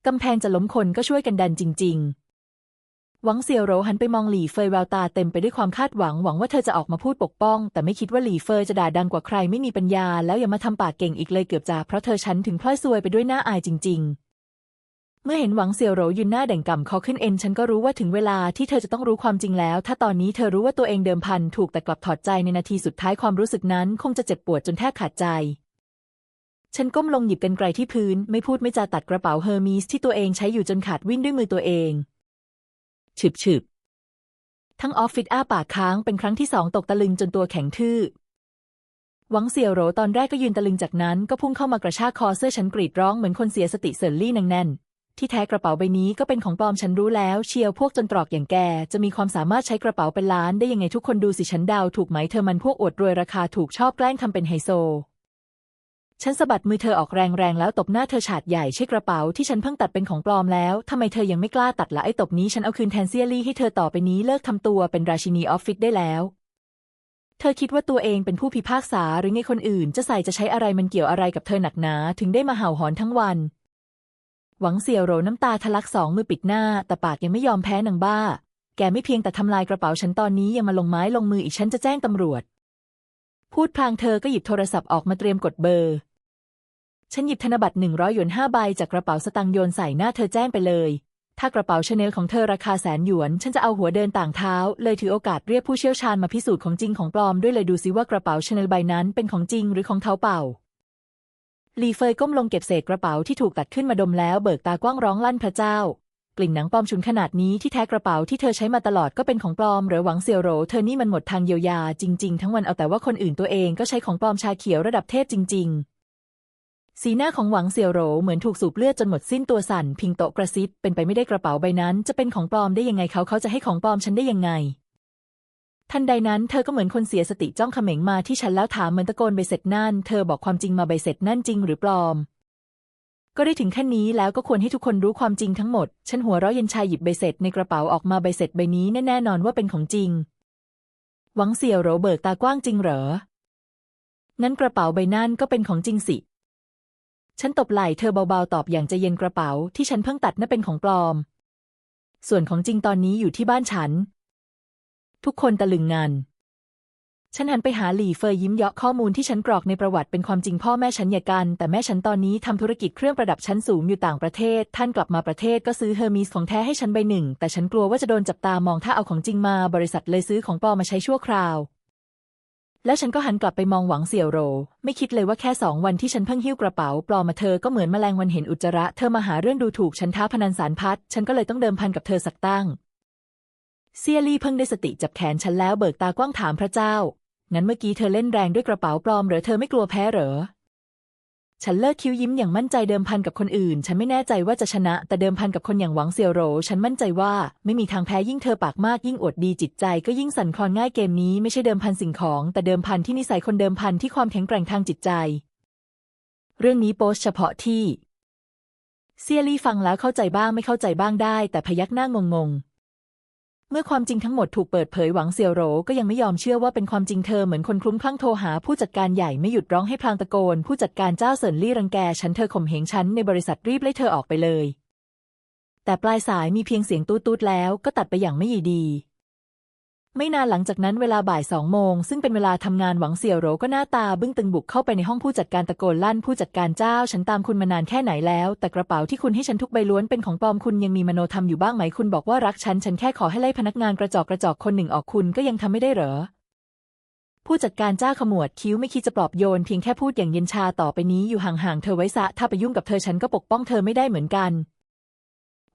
กำแพงจะล้มคนก็ช่วยกันดันจริง ๆ หวังเสี่ยวโรหันไปมองหลี่เฟยแววตาเต็มไปด้วยความคาดหวังหวังว่าเธอจะออกมาพูดปกป้อง แต่ไม่คิดว่าหลี่เฟยจะด่าดังกว่าใครไม่มีปัญญา แล้วอย่ามาทำปากเก่งอีกเลยเกือบจะเพราะเธอฉันถึงพลอยซวยไปด้วยหน้าอายจริง ๆเมื่อเห็นหวังเสี่ยวโหรยืนหน้าแด่งก่ำคอขึ้นเอ็นฉันก็รู้ว่าถึงเวลาที่เธอจะต้องรู้ความจริงแล้ว ถ้าตอนนี้เธอรู้ว่าตัวเองเดิมพันถูกแต่กลับถอดใจในนาทีสุดท้ายความรู้สึกนั้น คงจะเจ็บปวดจนแทบขาดใจ ฉันก้มลงหยิบกันไกลที่พื้น ไม่พูดไม่จาตัดกระเป๋าเฮอร์มีสที่ตัวเองใช้อยู่จนขาดวิ่นด้วยมือตัวเองฉึบฉึบทั้งออฟฟิศอ้าปากค้างเป็นครั้งที่สองตกตะลึงจนตัวแข็งทื่อหวังเสี่ยวโหรตอนแรกก็ยืนตะลึงจากนั้นก็พุ่งเข้ามากระชากคอเสื้อฉันกรีดร้องเหมือนคนเสียสติเซินลี่นางแน่น ที่แท้กระเป๋าใบนี้ก็เป็นของปลอมฉันรู้แล้ว เชียวพวกจนตรอกอย่างแก จะมีความสามารถใช้กระเป๋าเป็นล้านได้ยังไงทุกคนดูสิฉันดาวถูกไหมเธอมันพวกอวดรวยราคาถูกชอบแกล้งทำเป็นไฮโซ ฉันสะบัดมือเธอออกแรงๆแล้วตบหน้าเธอฉาดใหญ่ใช่กระเป๋าที่ฉันเพิ่งตัดเป็นของปลอมแล้ว ทำไมเธอยังไม่กล้าตัดละไอ้ตบนี้ฉันเอาคืนแทนเซียลี่ให้เธอต่อไปนี้เลิกทำตัวเป็นราชินีออฟฟิศได้แล้ว เธอคิดว่าตัวเองเป็นผู้พิพากษาหรือไงคนอื่น จะใส่จะใช้อะไรมันเกี่ยวอะไรกับเธอหนักหนา ถึงได้มาเห่าหอนทั้งวัน หวังเสี่ยวโรน้ำตาทะลักสองมือปิดหน้า แต่ปากยังไม่ยอมแพ้นางบ้า แกไม่เพียงแต่ทำลายกระเป๋าฉันตอนนี้ยังมาลงไม้ลงมืออีกฉันจะแจ้งตำรวจ พูดพลางเธอก็หยิบโทรศัพท์ออกมาเตรียมกดเบอร์ ฉันหยิบธนบัตรหนึ่งร้อยหยวนห้าใบจากกระเป๋าสตางค์โยนใส่หน้าเธอแจ้งไปเลย ถ้ากระเป๋าชาแนลของเธอราคาแสนหยวน ฉันจะเอาหัวเดินต่างเท้า เลยถือโอกาสเรียกผู้เชี่ยวชาญมาพิสูจน์ของจริงของปลอมด้วยเลยดูซิว่ากระเป๋าชาแนลใบนั้นเป็นของจริงหรือของเท้าเปล่าลีเฟยก้มลงเก็บเศษกระเป๋าที่ถูกตัดขึ้นมาดมแล้วเบิกตากว้างร้องลั่นพระเจ้า กลิ่นหนังปลอมฉุนขนาดนี้ที่แท้กระเป๋าที่เธอใช้มาตลอดก็เป็นของปลอมหรือหวังเซียวโรเธอนี่มันหมดทางเยียวยาจริงๆ ทั้งวันเอาแต่ว่าคนอื่นตัวเองก็ใช้ของปลอมชาเขียวระดับเทพจริง ๆ สีหน้าของหวังเสี่ยวโรเหมือนถูกสูบเลือดจนหมดสิ้นตัวสั่น พิงโตกระซิบเป็นไปไม่ได้กระเป๋าใบนั้น จะเป็นของปลอมได้ยังไงเขาเขาจะให้ของปลอมฉันได้ยังไงทันใดนั้นเธอก็เหมือนคนเสียสติจ้องเขม็งมาที่ฉันแล้วถามเหมือนตะโกนใบเสร็จนั่น เธอบอกความจริงมาใบเสร็จนั่นจริงหรือปลอม ก็ได้ถึงขั้นนี้แล้วก็ควรให้ทุกคนรู้ความจริงทั้งหมด ฉันหัวเราะเย็นชายหยิบใบเสร็จในกระเป๋าออกมาใบเสร็จใบนี้แน่นอนว่าเป็นของจริง หวังเสี่ยวโรเบิกตากว้างจริงเหรอ งั้นกระเป๋าใบนั่นก็เป็นของจริงสิ ฉันตบไหล่เธอเบาๆตอบอย่างใจเย็นกระเป๋าที่ฉันเพิ่งตัดน่ะเป็นของปลอม ส่วนของจริงตอนนี้อยู่ที่บ้านฉัน ทุกคนตะลึงงาน ฉันหันไปหาหลี่เฟยยิ้มเยาะข้อมูลที่ฉันกรอกในประวัติเป็นความจริงพ่อแม่ฉันอย่ากัน แต่แม่ฉันตอนนี้ทำธุรกิจเครื่องประดับชั้นสูงอยู่ต่างประเทศ ท่านกลับมาประเทศก็ซื้อเฮอร์มีสของแท้ให้ฉันใบหนึ่ง แต่ฉันกลัวว่าจะโดนจับตามองถ้าเอาของจริงมาบริษัทเลยซื้อของปลอมมาใช้ชั่วคราว แล้วฉันก็หันกลับไปมองหวังเสี่ยวโร ไม่คิดเลยว่าแค่สองวันที่ฉันเพิ่งหิ้วกระเป๋าปลอมมาเธอก็เหมือนแมลงวันเห็นอุจจาระเธอมาหาเรื่องดูถูกฉันท้าพนันสารพัดฉันก็เลยต้องเดิมพันกับเธอสักตั้งเซียลี่เพิ่งได้สติจับแขนฉันแล้วเบิกตากว้างถามพระเจ้า งั้นเมื่อกี้เธอเล่นแรงด้วยกระเป๋าปลอมเหรอเธอไม่กลัวแพ้เหรอ ฉันเลิกคิ้วยิ้มอย่างมั่นใจเดิมพันกับคนอื่น ฉันไม่แน่ใจว่าจะชนะ แต่เดิมพันกับคนอย่างหวังเซียวโร ฉันมั่นใจว่าไม่มีทางแพ้ยิ่งเธอปากมากยิ่งอวดดีจิตใจ ก็ยิ่งสั่นคลอนง่ายเกมนี้ไม่ใช่เดิมพันสิ่งของ แต่เดิมพันที่นิสัยคนเดิมพันที่ความแข็งแกร่งทางจิตใจ เรื่องนี้โพสเฉพาะที่เซียลี่ฟังแล้วเข้าใจบ้างไม่เข้าใจบ้างได้ แต่พยักหน้างงงๆ เมื่อความจริงทั้งหมดถูกเปิดเผยหวังเซียวโรก็ยังไม่ยอมเชื่อว่าเป็นความจริงเธอเหมือนคนคลุ้มคลั่งโทรหาผู้จัดการใหญ่ไม่หยุดร้องให้พลางตะโกน ผู้จัดการเจ้าเซินลี่รังแกฉันเธอข่มเหงฉันในบริษัทรีบไล่เธอออกไปเลย แต่ปลายสายมีเพียงเสียงตูดตูดๆแล้วก็ตัดไปอย่างไม่ยีดี ไม่นานหลังจากนั้นเวลาบ่ายสองโมงซึ่งเป็นเวลาทำงานหวังเสี่ยวโรก็หน้าตาบึ้งตึงบุกเข้าไปในห้องผู้จัดการตะโกนลั่นผู้จัดการเจ้า ฉันตามคุณมานานแค่ไหนแล้ว แต่กระเป๋าที่คุณให้ฉันทุกใบล้วนเป็นของปลอมคุณยังมีมโนธรรมอยู่บ้างไหมคุณบอกว่ารักฉันฉันแค่ขอให้ไล่พนักงานกระจอกกระจอกคนหนึ่งออกคุณก็ยังทำไม่ได้เหรอผู้จัดการเจ้าขมวดคิ้วไม่คิดจะปลอบโยนเพียงแค่พูดอย่างเย็นชาต่อไปนี้อยู่ห่างๆเธอไว้ซะถ้าไปยุ่งกับเธอฉันก็ปกป้องเธอไม่ได้เหมือนกัน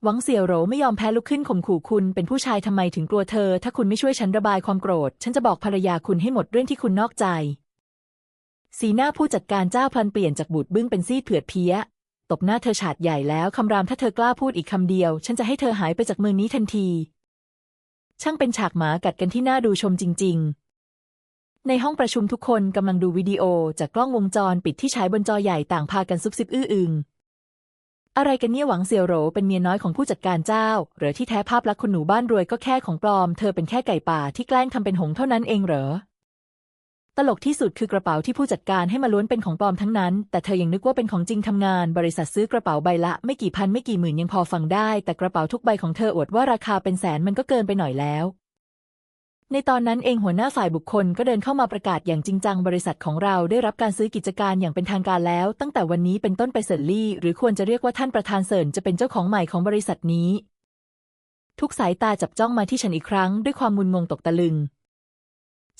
หวังเสี่ยวโหรไม่ยอมแพ้ลุกขึ้นข่มขู่คุณเป็นผู้ชายทำไมถึงกลัวเธอ ถ้าคุณไม่ช่วยฉันระบายความโกรธ ฉันจะบอกภรรยาคุณให้หมดเรื่องที่คุณนอกใจ สีหน้าผู้จัดการเจ้าพลันเปลี่ยนจากบูดบึ้งเป็นซีดเผือดเพี้ย ตบหน้าเธอฉาดใหญ่แล้วคำรามถ้าเธอกล้าพูดอีกคำเดียว ฉันจะให้เธอหายไปจากเมืองนี้ทันที ช่างเป็นฉากหมากัดกันที่น่าดูชมจริง ๆในห้องประชุมทุกคนกำลังดูวิดีโอจากกล้องวงจรปิดที่ฉายบนจอใหญ่ต่างพากันซุบซิบอื้ออึง อะไรกันเนี่ยหวังเสี่ยวโหรเป็นเมียน้อยของผู้จัดการเจ้า หรือที่แท้ภาพลักษณ์คนหนูบ้านรวยก็แค่ของปลอม เธอเป็นแค่ไก่ป่าที่แกล้งทำเป็นหงเท่านั้นเองเหรอ ตลกที่สุดคือกระเป๋าที่ผู้จัดการให้มาล้วนเป็นของปลอมทั้งนั้น แต่เธอยังนึกว่าเป็นของจริงทำงาน บริษัทซื้อกระเป๋าใบละไม่กี่พันไม่กี่หมื่นยังพอฟังได้ แต่กระเป๋าทุกใบของเธออวดว่าราคาเป็นแสนมันก็เกินไปหน่อยแล้ว ในตอนนั้นเองหัวหน้าฝ่ายบุคคลก็เดินเข้ามาประกาศอย่างจริงจังบริษัทของเราได้รับการซื้อกิจการอย่างเป็นทางการแล้ว ตั้งแต่วันนี้เป็นต้นไปเซินลี่ หรือควรจะเรียกว่าท่านประธานเซินจะเป็นเจ้าของใหม่ของบริษัทนี้ ทุกสายตาจับจ้องมาที่ฉันอีกครั้ง ด้วยความมุนงงตกตะลึง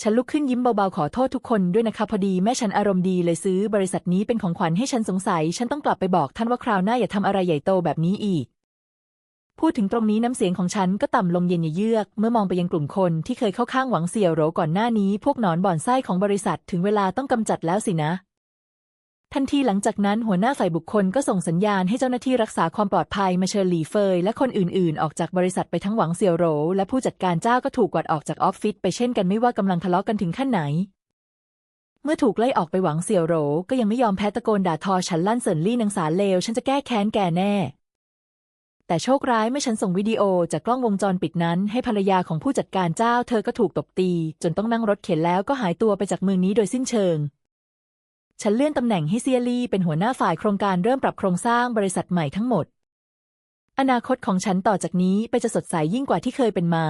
ฉันลุกขึ้นยิ้มเบาๆขอโทษทุกคนด้วยนะคะพอดีแม่ฉันอารมณ์ดีเลยซื้อบริษัทนี้เป็นของขวัญให้ฉันสงสัย ฉันต้องกลับไปบอกท่านว่าคราวหน้าอย่าทำอะไรใหญ่โตแบบนี้อีก พูดถึงตรงนี้น้ำเสียงของฉันก็ต่ำลงเย็นเยือก เมื่อมองไปยังกลุ่มคนที่เคยเข้าข้างหวังเสี่ยวโหรก่อนหน้านี้ พวกหนอนบ่อนไส้ของบริษัทถึงเวลาต้องกำจัดแล้วสินะ ทันทีหลังจากนั้นหัวหน้าฝ่ายบุคคลก็ส่งสัญญาณให้เจ้าหน้าที่รักษาความปลอดภัยมาเชิญหลีเฟย และคนอื่นๆ ออกจากบริษัทไปทั้งหวังเสี่ยวโหรและผู้จัดการเจ้าก็ถูกกวาดออกจากออฟฟิศไปเช่นกันไม่ว่ากำลังทะเลาะกันถึงขั้นไหนเมื่อถูกไล่ออกไปหวังเสี่ยวโหรก็ยังไม่ยอมแพ้ตะโกนด่าทอฉันลั่นเซินลี่นางสารเลว ฉันจะแก้แค้นแกแน่ แต่โชคร้ายเมื่อฉันส่งวิดีโอจากกล้องวงจรปิดนั้น ให้ภรรยาของผู้จัดการเจ้าเธอก็ถูกตบตี จนต้องนั่งรถเข็นแล้วก็หายตัวไปจากเมืองนี้โดยสิ้นเชิง ฉันเลื่อนตำแหน่งให้เซียลี่เป็นหัวหน้าฝ่ายโครงการเริ่มปรับโครงสร้างบริษัทใหม่ทั้งหมด อนาคตของฉันต่อจากนี้ไปจะสดใสยิ่งกว่าที่เคยเป็นมา